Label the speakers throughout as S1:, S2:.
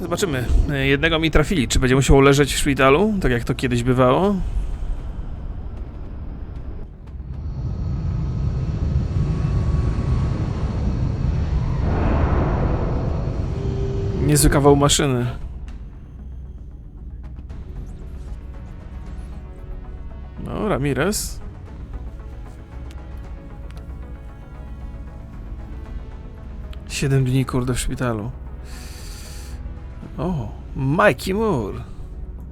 S1: Zobaczymy. E, Jednego mi trafili. Czy będzie musiał leżeć w szpitalu, tak jak to kiedyś bywało? Niezły kawał maszyny. No, Ramirez. Siedem dni, kurde, w szpitalu. O, Mikey Moore.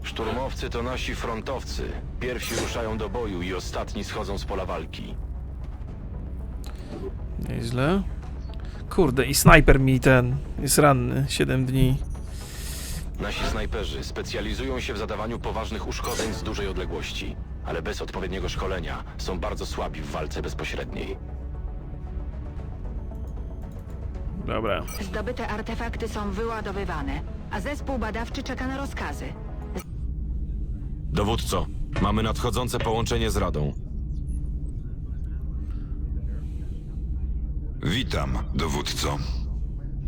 S2: Szturmowcy to nasi frontowcy. Pierwsi ruszają do boju i ostatni schodzą z pola walki.
S1: Nieźle. Kurde, i snajper mi ten jest ranny. 7 dni.
S2: Nasi snajperzy specjalizują się w zadawaniu poważnych uszkodzeń z dużej odległości, ale bez odpowiedniego szkolenia są bardzo słabi w walce bezpośredniej.
S1: Dobra.
S3: Zdobyte artefakty są wyładowywane, a zespół badawczy czeka na rozkazy.
S2: Dowódco, mamy nadchodzące połączenie z Radą.
S4: Witam, dowódco.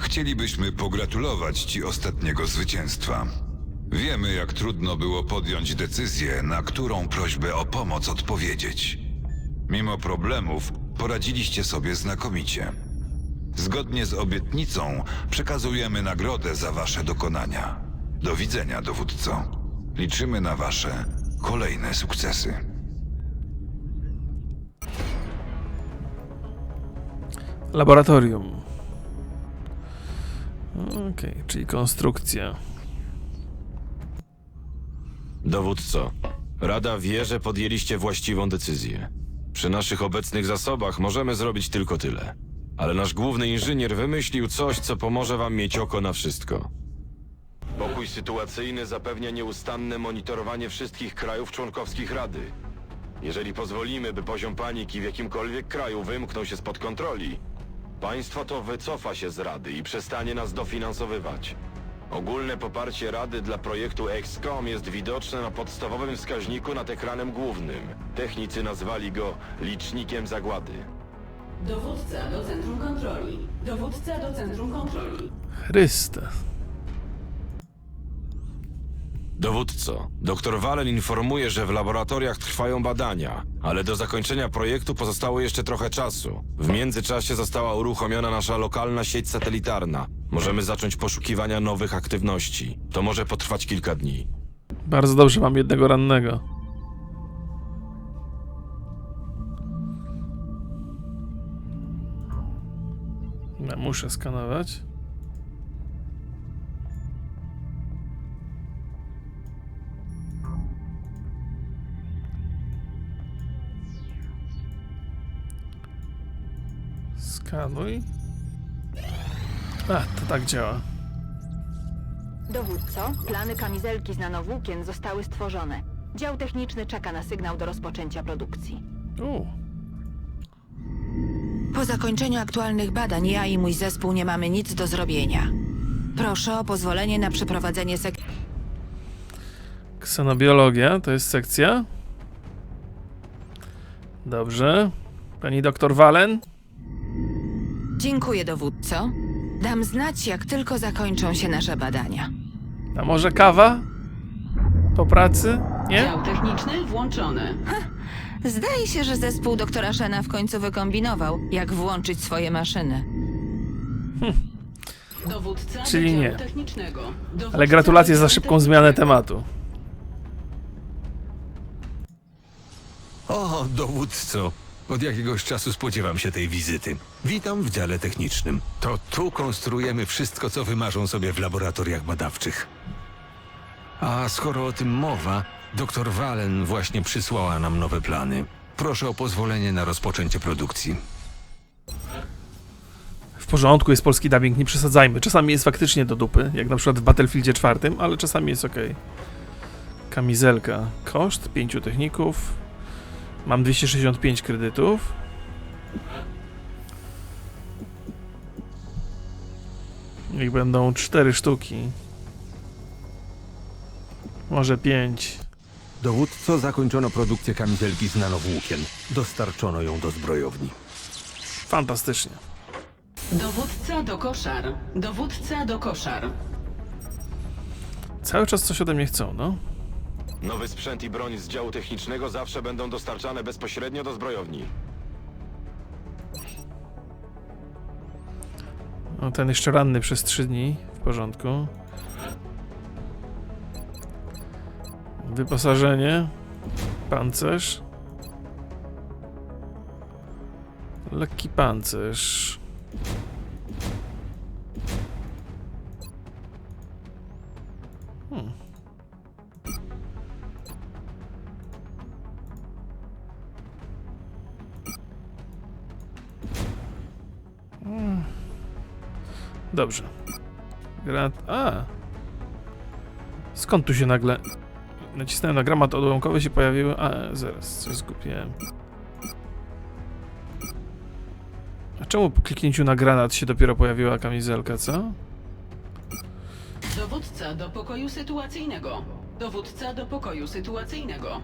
S4: Chcielibyśmy pogratulować Ci ostatniego zwycięstwa. Wiemy, jak trudno było podjąć decyzję, na którą prośbę o pomoc odpowiedzieć. Mimo problemów poradziliście sobie znakomicie. Zgodnie z obietnicą przekazujemy nagrodę za Wasze dokonania. Do widzenia, dowódco. Liczymy na Wasze kolejne sukcesy.
S1: Laboratorium. Okej, czyli konstrukcja.
S2: Dowódco, Rada wie, że podjęliście właściwą decyzję. Przy naszych obecnych zasobach możemy zrobić tylko tyle. Ale nasz główny inżynier wymyślił coś, co pomoże wam mieć oko na wszystko. Pokój sytuacyjny zapewnia nieustanne monitorowanie wszystkich krajów członkowskich Rady. Jeżeli pozwolimy, by poziom paniki w jakimkolwiek kraju wymknął się spod kontroli, państwo to wycofa się z Rady i przestanie nas dofinansowywać. Ogólne poparcie Rady dla projektu XCOM jest widoczne na podstawowym wskaźniku nad ekranem głównym. Technicy nazwali go licznikiem zagłady.
S5: Dowódca do centrum kontroli. Dowódca do centrum kontroli.
S1: Chryste.
S2: Dowódco, dr Wallen informuje, że w laboratoriach trwają badania, ale do zakończenia projektu pozostało jeszcze trochę czasu. W międzyczasie została uruchomiona nasza lokalna sieć satelitarna. Możemy zacząć poszukiwania nowych aktywności. To może potrwać kilka dni.
S1: Bardzo dobrze, mam jednego rannego. Muszę skanować. Skanuj. A, to tak działa.
S3: Dowódco, plany kamizelki z nanowłókien zostały stworzone. Dział techniczny czeka na sygnał do rozpoczęcia produkcji.
S1: U,
S3: Po zakończeniu aktualnych badań ja i mój zespół nie mamy nic do zrobienia. Proszę o pozwolenie na przeprowadzenie sek...
S1: Ksenobiologia to jest sekcja. Dobrze. Pani doktor Walen?
S3: Dziękuję, dowódco. Dam znać, jak tylko zakończą się nasze badania.
S1: A może kawa? Po pracy? Nie?
S5: Dział techniczny włączony.
S3: Zdaje się, że zespół doktora Shena w końcu wykombinował, jak włączyć swoje maszyny.
S5: Dowódca
S1: Czyli nie.
S5: technicznego. Dowódca
S1: Ale gratulacje za szybką zmianę
S5: technicznego.
S1: tematu.
S6: O, dowódco! Od jakiegoś czasu spodziewam się tej wizyty. Witam w dziale technicznym. To tu konstruujemy wszystko, co wymarzą sobie w laboratoriach badawczych. A skoro o tym mowa, dr Wallen właśnie przysłała nam nowe plany. Proszę o pozwolenie na rozpoczęcie produkcji.
S1: W porządku, jest polski dubbing, nie przesadzajmy. Czasami jest faktycznie do dupy, jak na przykład w Battlefieldzie 4, ale czasami jest ok. Kamizelka. Koszt 5 techników. Mam 265 kredytów. Niech będą 4 sztuki. Może 5.
S7: Dowódco zakończono produkcję kamizelki z nanowłókien. Dostarczono ją do zbrojowni.
S1: Fantastycznie.
S5: Dowódca do koszar. Dowódca do koszar.
S1: Cały czas coś ode mnie chcą, no.
S2: Nowy sprzęt i broń z działu technicznego zawsze będą dostarczane bezpośrednio do zbrojowni.
S1: O, ten jeszcze ranny przez 3 dni. W porządku. Wyposażenie. Pancerz. Lekki pancerz. Hmm. Hmm. Dobrze. Granat. A! Skąd tu się nagle. Nacisnąłem na granat odłamkowy się pojawiły. A, zaraz, coś zgubiłem. A czemu po kliknięciu na granat się dopiero pojawiła kamizelka, co?
S5: Dowódca do pokoju sytuacyjnego. Dowódca do pokoju sytuacyjnego.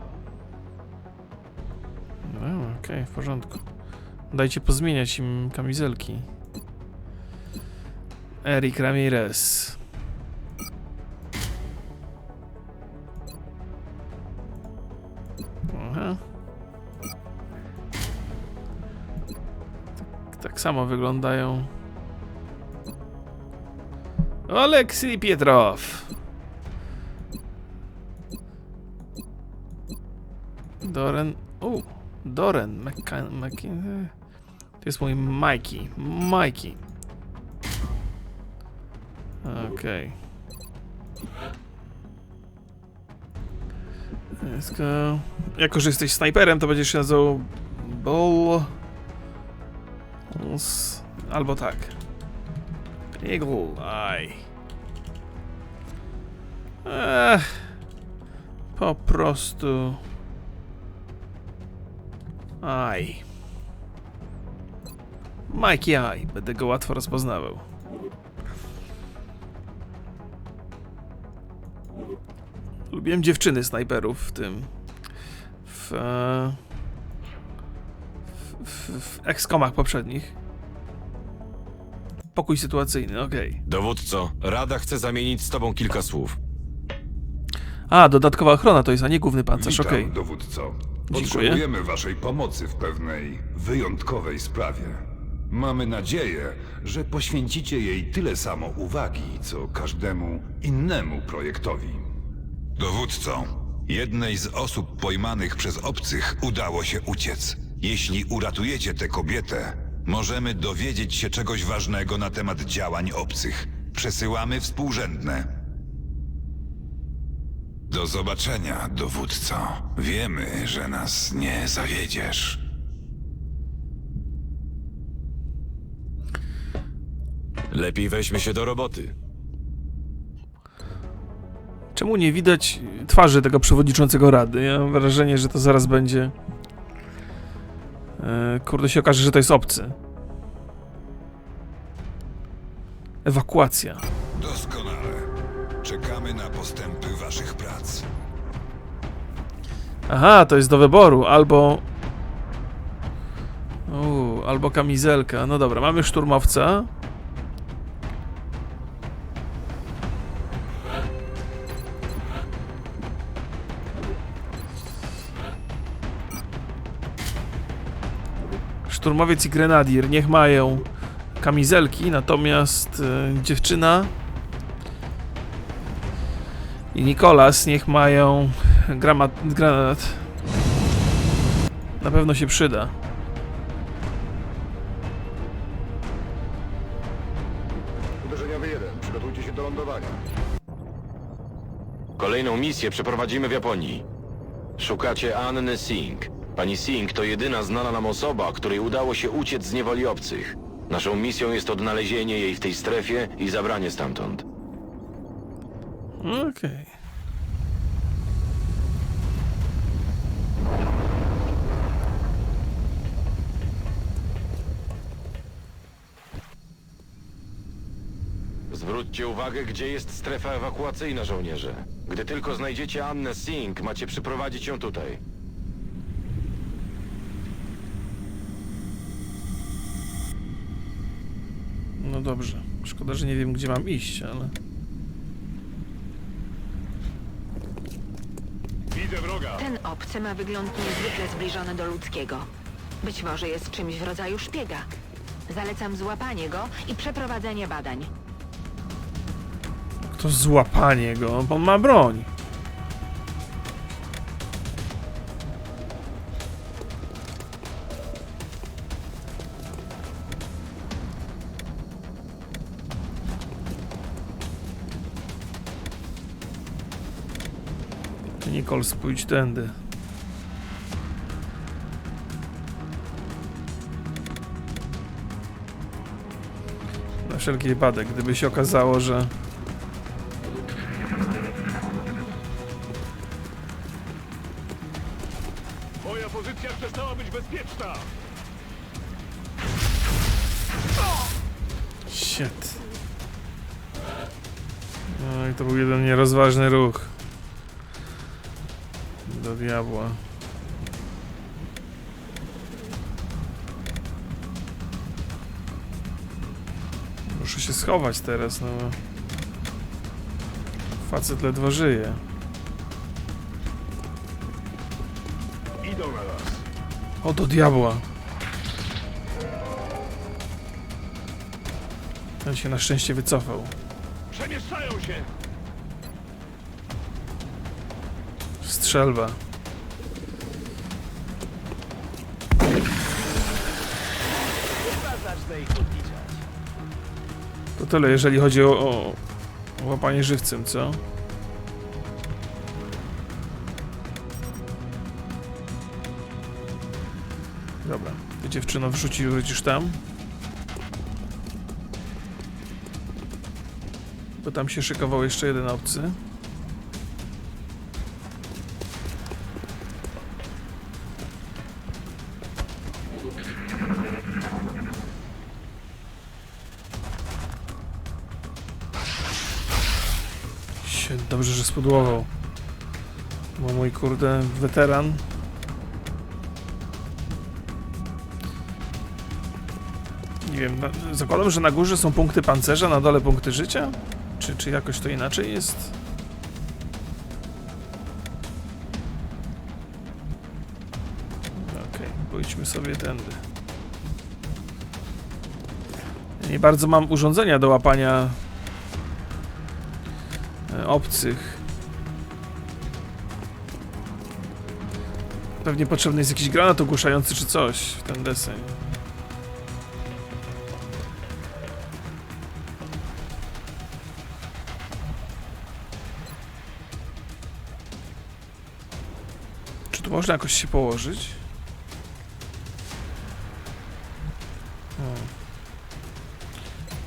S1: No, okej, w porządku. Dajcie pozmieniać im kamizelki. Eric Ramirez. Tak, samo wyglądają. Oleksij Pietrow. Doren. U, Doren. McCann. To jest mój Mikey. Mikey. Okej. Go. Jako, że jesteś snajperem, to będziesz się nazywał Bull... Albo tak. Eagle Eye. Ech. Po prostu... Aj. Mikey Eye. Będę go łatwo rozpoznawał. Lubiłem dziewczyny snajperów w tym. W. E, w, w, w poprzednich. Pokój sytuacyjny, okej.
S2: Dowódco, Rada chce zamienić z tobą kilka słów.
S1: A, dodatkowa ochrona to jest, a nie główny pancerz,
S4: Witam,
S1: okej.
S4: dowódco.
S1: Dziękuję.
S4: Potrzebujemy waszej pomocy w pewnej wyjątkowej sprawie. Mamy nadzieję, że poświęcicie jej tyle samo uwagi, co każdemu innemu projektowi. Dowódco, jednej z osób pojmanych przez obcych udało się uciec. Jeśli uratujecie tę kobietę, możemy dowiedzieć się czegoś ważnego na temat działań obcych. Przesyłamy współrzędne. Do zobaczenia, dowódco. Wiemy, że nas nie zawiedziesz.
S2: Lepiej weźmy się do roboty.
S1: Czemu nie widać twarzy tego przewodniczącego rady? Ja mam wrażenie, że to zaraz będzie. E, kurde, się okaże, że to jest obcy. Ewakuacja.
S4: Doskonale. Czekamy na postępy waszych prac.
S1: Aha, to jest do wyboru. Albo. Albo kamizelka. No dobra, mamy szturmowca. Szturmowiec i grenadier niech mają kamizelki, natomiast e, dziewczyna i Nikolas niech mają gramat, granat. Na pewno się przyda.
S8: Uderzeniowy 1, przygotujcie się do lądowania.
S2: Kolejną misję przeprowadzimy w Japonii. Szukacie Anny Singh. Pani Singh to jedyna znana nam osoba, której udało się uciec z niewoli obcych. Naszą misją jest odnalezienie jej w tej strefie i zabranie stamtąd.
S1: Okej.
S2: Zwróćcie uwagę, gdzie jest strefa ewakuacyjna, żołnierze. Gdy tylko znajdziecie Annę Singh, macie przyprowadzić ją tutaj.
S1: dobrze. Szkoda, że nie wiem, gdzie mam iść, ale... Widzę wroga!
S3: Ten obcy ma wygląd niezwykle zbliżony do ludzkiego. Być może jest czymś w rodzaju szpiega. Zalecam złapanie go i przeprowadzenie badań.
S1: To złapanie go, bo on ma broń. Nicole, spójrz tędy. Na wszelki wypadek, gdyby się okazało, że
S8: Moja pozycja przestała być bezpieczna!
S1: Shit. No i to był jeden nierozważny ruch. Do diabła. Muszę się schować teraz, no. Facet ledwo żyje. O, do diabła. Ten się na szczęście wycofał.
S8: Przemieszczają się!
S1: Strzelba. To tyle, jeżeli chodzi o, o, łapanie żywcem, co? Dobra, dziewczyno wrzuci wrócisz tam. Bo tam się szykował jeszcze jeden obcy. Spudłował. Bo mój kurde weteran. Nie wiem, na, zakładam, że na górze są punkty pancerza, na dole punkty życia? Czy, czy jakoś to inaczej jest? Okej, pójdźmy sobie tędy. Nie bardzo mam urządzenia do łapania obcych. Pewnie potrzebny jest jakiś granat ogłuszający czy coś w ten deseń. Czy tu można jakoś się położyć?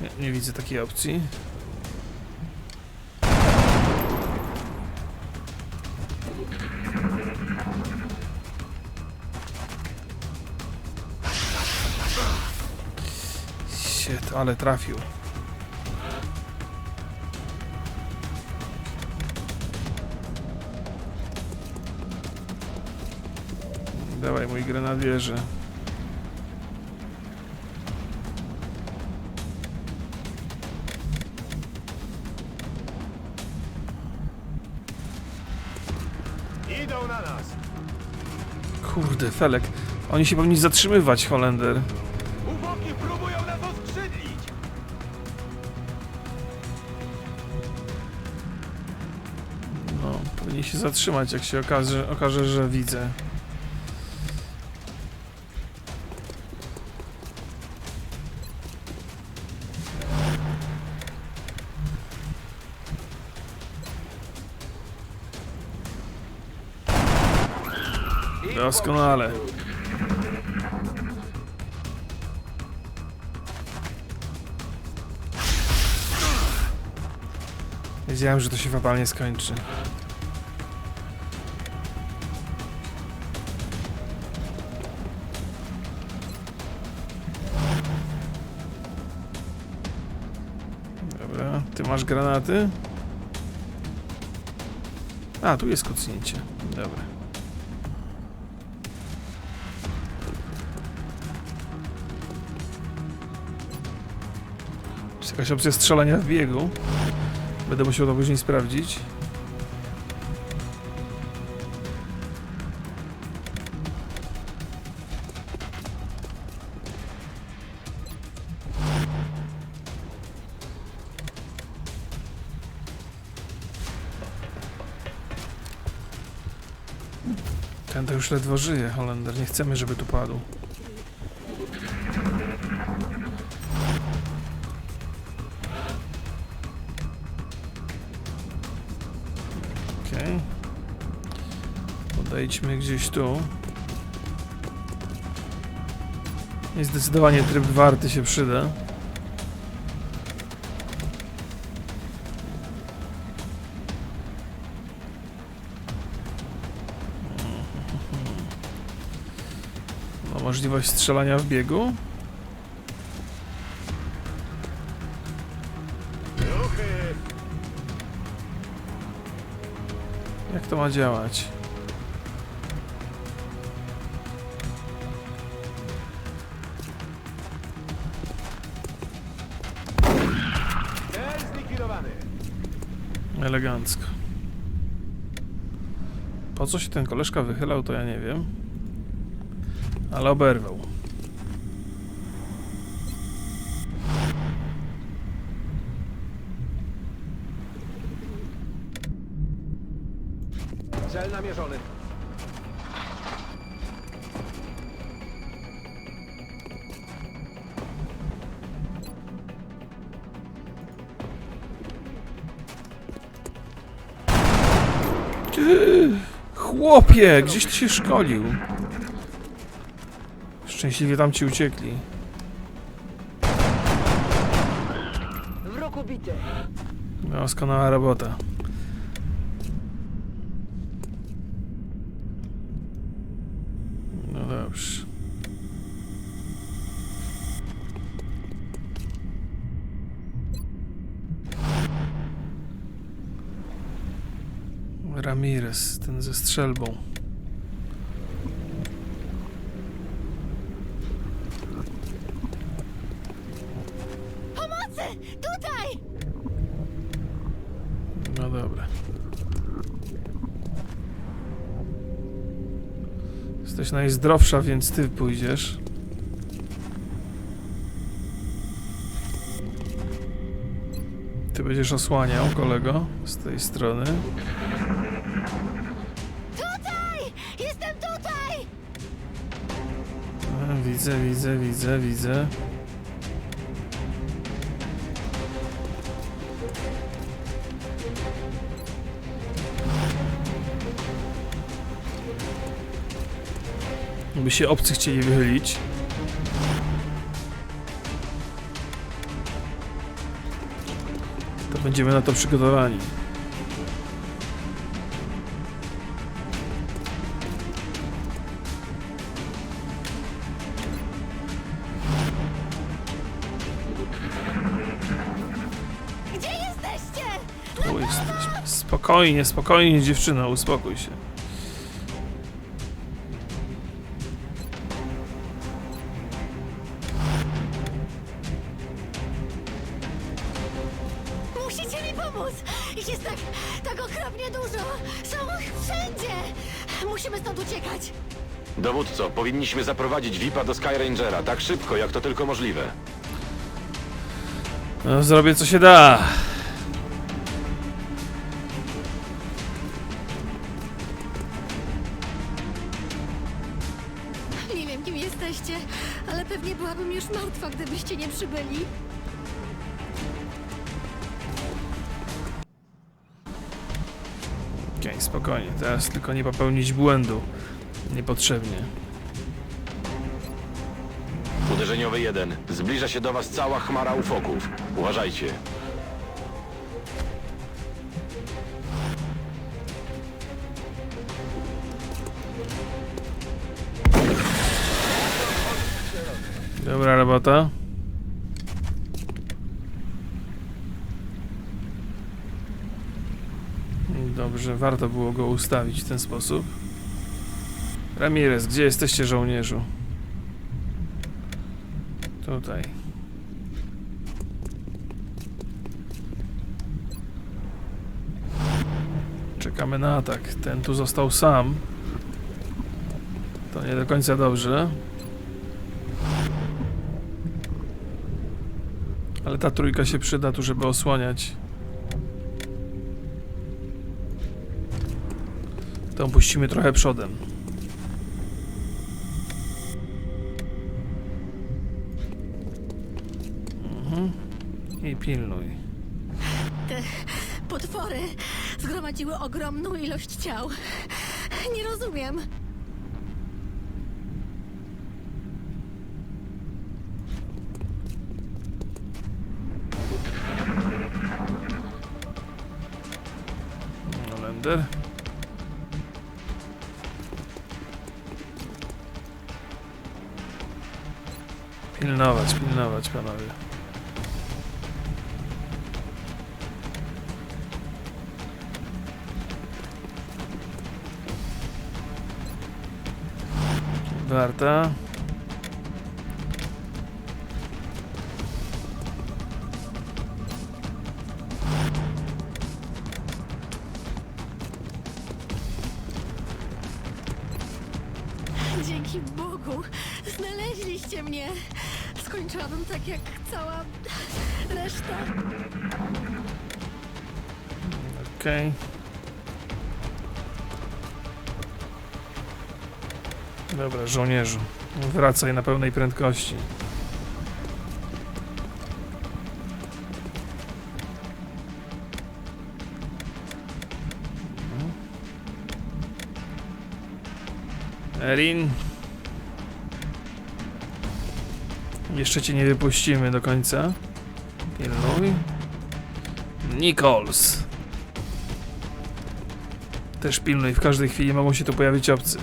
S1: Nie, nie widzę takiej opcji. Ale trafił. Dawaj, mój grenadierze.
S8: Idą na nas!
S1: Kurde, Felek. Oni się powinni zatrzymywać, Holender. Zatrzymać, jak się okaże, okaże że widzę. Doskonale. Wiedziałem, że to się fatalnie skończy. Ty masz granaty? A, tu jest kucnięcie. Dobra. Jest jakaś opcja strzelania w biegu. Będę musiał to później sprawdzić. Już ledwo żyje, Holender. Nie chcemy, żeby tu padł. Okej. Podejdźmy gdzieś tu. I zdecydowanie tryb warty się przyda. Możliwość strzelania w biegu? Jak to ma działać? Elegancko. Po co się ten koleżka wychylał, to ja nie wiem. Ale oberwał.
S8: Cel namierzony.
S1: Chłopie, gdzieś ty się szkolił. Szczęśliwie tam ci uciekli.
S9: Wróg ubity.
S1: Doskonała robota. No dobrze. Ramirez, ten ze strzelbą.
S9: Pomocy! Tutaj!
S1: No dobra. Jesteś najzdrowsza, więc ty pójdziesz. Ty będziesz osłaniał kolego z tej strony.
S9: Tutaj! Jestem tutaj!
S1: A, widzę, widzę, widzę, widzę. By się obcy chcieli wychylić. To będziemy na to przygotowani.
S9: Gdzie jesteście?
S1: Tu jesteśmy. Spokojnie, spokojnie dziewczyno, uspokój się.
S2: Powinniśmy zaprowadzić VIP-a do Skyrangera tak szybko, jak to tylko możliwe.
S1: No, zrobię co się da.
S9: Nie wiem, kim jesteście, ale pewnie byłabym już martwa, gdybyście nie przybyli.
S1: Okej, spokojnie. Teraz tylko nie popełnić błędu. Niepotrzebnie.
S2: Uderzeniowy 1. Zbliża się do was cała chmara ufoków. Uważajcie.
S1: Dobra robota. Dobrze, warto było go ustawić w ten sposób. Ramirez, gdzie jesteście żołnierzu? Tutaj. Czekamy na atak. Ten tu został sam. To nie do końca dobrze. Ale ta trójka się przyda tu, żeby osłaniać. To puścimy trochę przodem. I pilnuj.
S9: Te potwory zgromadziły ogromną ilość ciał. Nie rozumiem.
S1: Olender. Pilnować, pilnować, panowie. Warta.
S9: Dzięki Bogu znaleźliście mnie. Skończyłabym tak jak cała reszta.
S1: Okej. Dobra, żołnierzu. Wracaj na pełnej prędkości. Erin. Jeszcze cię nie wypuścimy do końca. Pilnuj. Nichols. Też pilnuj, w każdej chwili mogą się tu pojawić obcy.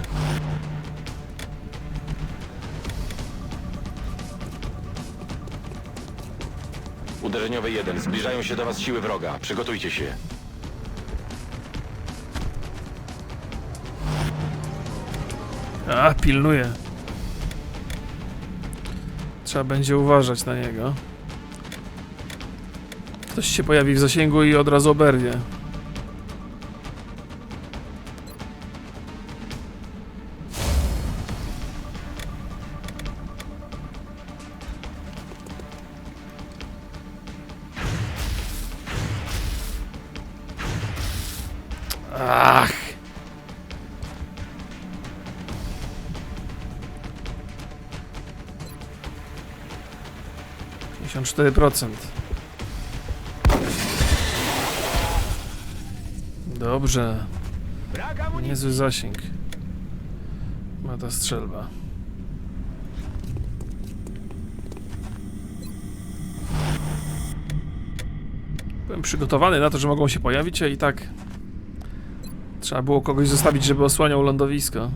S2: Uderzeniowy 1. Zbliżają się do was siły wroga. Przygotujcie się.
S1: A, pilnuje. Trzeba będzie uważać na niego. Ktoś się pojawi w zasięgu i od razu oberwie. 54%. Dobrze. Niezły zasięg. Ma ta strzelba. Byłem przygotowany na to, że mogą się pojawić, a i tak trzeba było kogoś zostawić, żeby osłaniał lądowisko.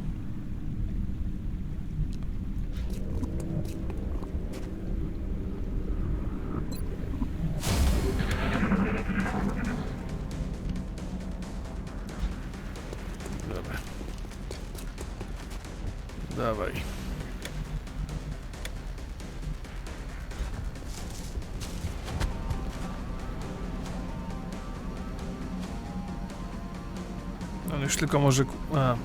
S1: On już tylko może... A.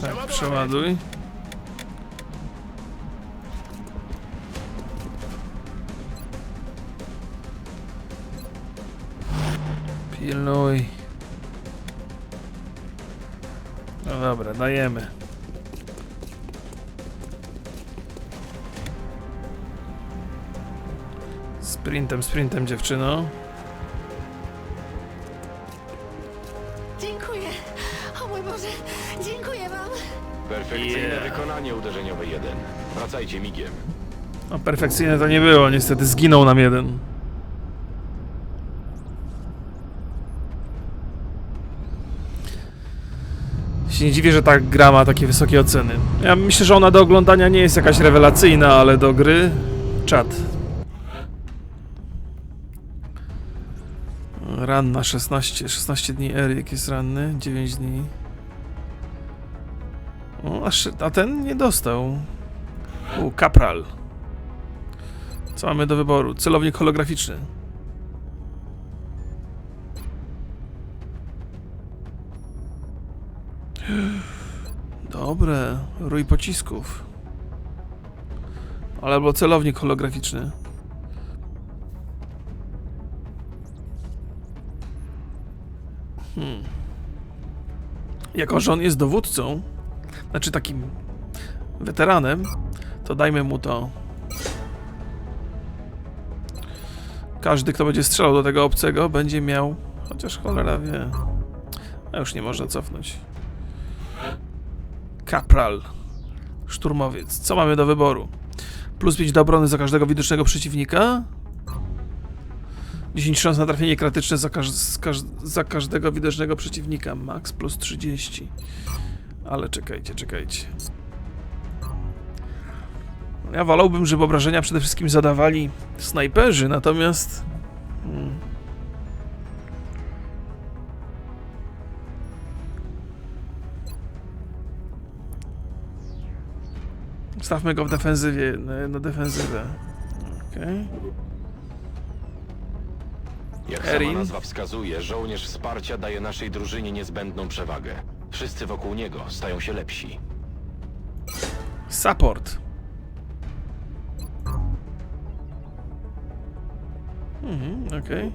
S1: Tak, przeładuj. Pilnuj. No dobra, dajemy. Sprintem, sprintem dziewczyno.
S2: Uderzeniowe 1. Wracajcie migiem.
S1: No perfekcyjne to nie było, niestety zginął nam jeden. Się nie dziwię, że ta gra ma takie wysokie oceny. Ja myślę, że ona do oglądania nie jest jakaś rewelacyjna, ale do gry... Czad. Ranna 16, 16 dni Eryk jest ranny, 9 dni. O, a, ten nie dostał. U, kapral. Co mamy do wyboru? Celownik holograficzny. Dobre, rój pocisków. Albo celownik holograficzny. Hmm. Jako, że on jest dowódcą, znaczy takim weteranem, to dajmy mu to. każdy, kto będzie strzelał do tego obcego, będzie miał. Chociaż cholera wie. A już nie można cofnąć. Kapral. Szturmowiec. Co mamy do wyboru? Plus 5 do obrony za każdego widocznego przeciwnika. 10 szans na trafienie krytyczne za, każ za każdego widocznego przeciwnika. Max plus 30. Ale czekajcie, czekajcie. Ja wolałbym, żeby obrażenia przede wszystkim zadawali snajperzy, natomiast. Hmm. Stawmy go w defensywie, na, defensywę. Okej.
S2: Jak
S1: Erin?
S2: sama nazwa wskazuje, żołnierz wsparcia daje naszej drużynie niezbędną przewagę. Wszyscy wokół niego stają się lepsi.
S1: Support. Mhm, okej.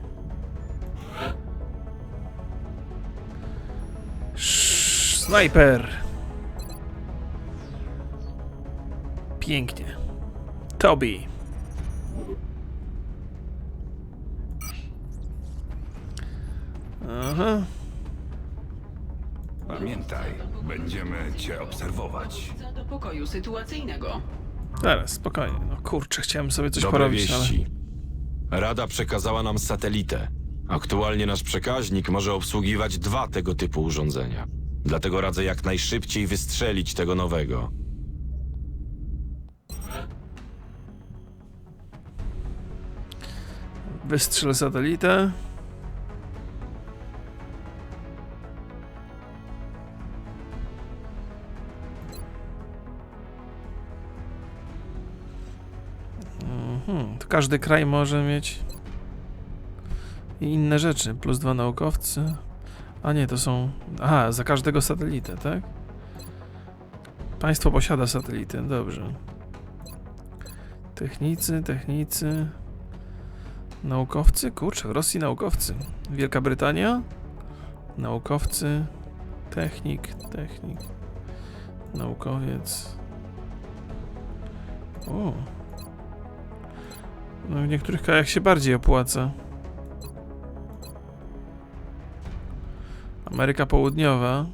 S1: Sz- Sniper. Pięknie. Toby. Aha.
S4: Pamiętaj, będziemy cię obserwować.
S5: Do pokoju sytuacyjnego.
S1: Teraz, spokojnie. No kurczę, chciałem sobie coś
S2: Dobre
S1: porobić, ale...
S2: wieści. Rada przekazała nam satelitę. Aktualnie nasz przekaźnik może obsługiwać dwa tego typu urządzenia. Dlatego radzę jak najszybciej wystrzelić tego nowego.
S1: Wystrzel satelitę. Mhm, to każdy kraj może mieć i inne rzeczy. Plus dwa naukowcy. A nie, to są. Aha, za każdego satelitę, tak? Państwo posiada satelitę, dobrze. Technicy, technicy. Naukowcy? Kurczę, w Rosji naukowcy. Wielka Brytania? Naukowcy. Technik, technik. Naukowiec. O. No w niektórych krajach się bardziej opłaca. Ameryka Południowa.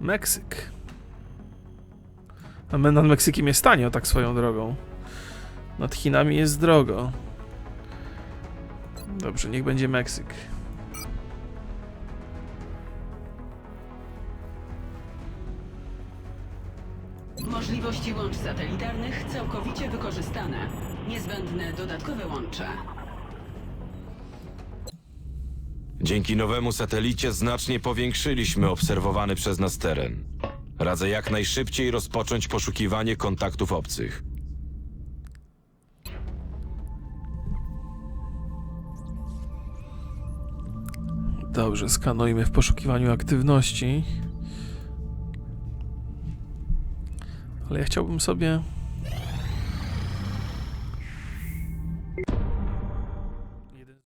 S1: Meksyk. A my nad Meksykiem jest tanio, tak swoją drogą. Nad Chinami jest drogo. Dobrze, niech będzie Meksyk.
S5: Możliwości łącz satelitarnych całkowicie wykorzystane. Niezbędne dodatkowe łącze.
S2: Dzięki nowemu satelicie znacznie powiększyliśmy obserwowany przez nas teren. Radzę jak najszybciej rozpocząć poszukiwanie kontaktów obcych.
S1: Dobrze, skanujmy w poszukiwaniu aktywności. Ale ja chciałbym sobie